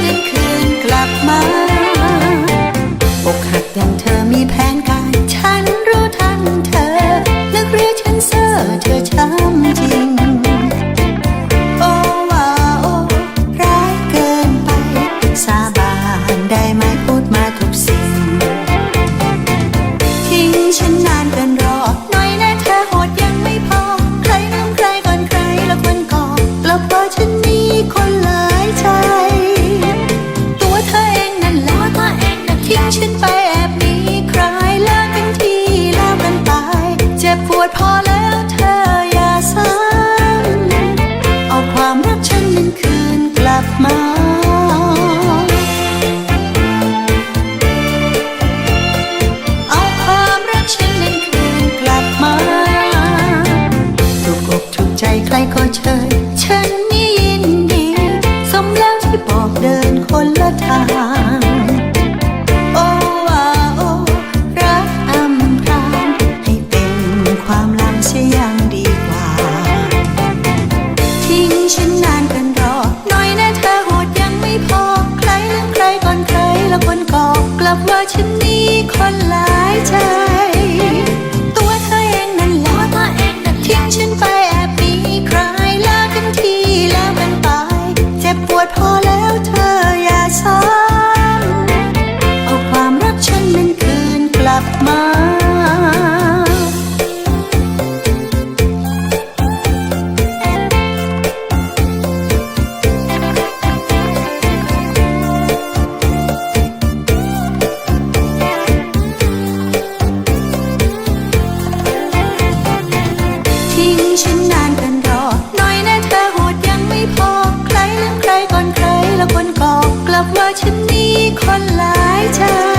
เงินคืนกลับมาอกหักอย่างเธอมีแผนการฉันรู้ทันเธอนึกเรียกฉันเซ่อเธอช้ำจริง โอวโอร้ายเกินไป สาบานได้ไหมพูดมาทุกสิ่ง ทิ้งฉันนานเป็นรอหน่อยนะเธอโหดยังไม่พอ ใครน้ำใครก่อนใครแล้วมันก่อแล้ว็บปวดพอแล้วเธออย่าซ้ำเอาความรักฉันนั้นคืนกลับมาเอาความรักฉันนั้นคืนกลับมาถูกอกถูกใจใครก็เชย ฉันนานกินรอ หน่อยนะเธอโหดยังไม่พอ ใครลืมใครก่อนใครแล้วคนบอกกลับว่าฉันนี้คนหลายใจ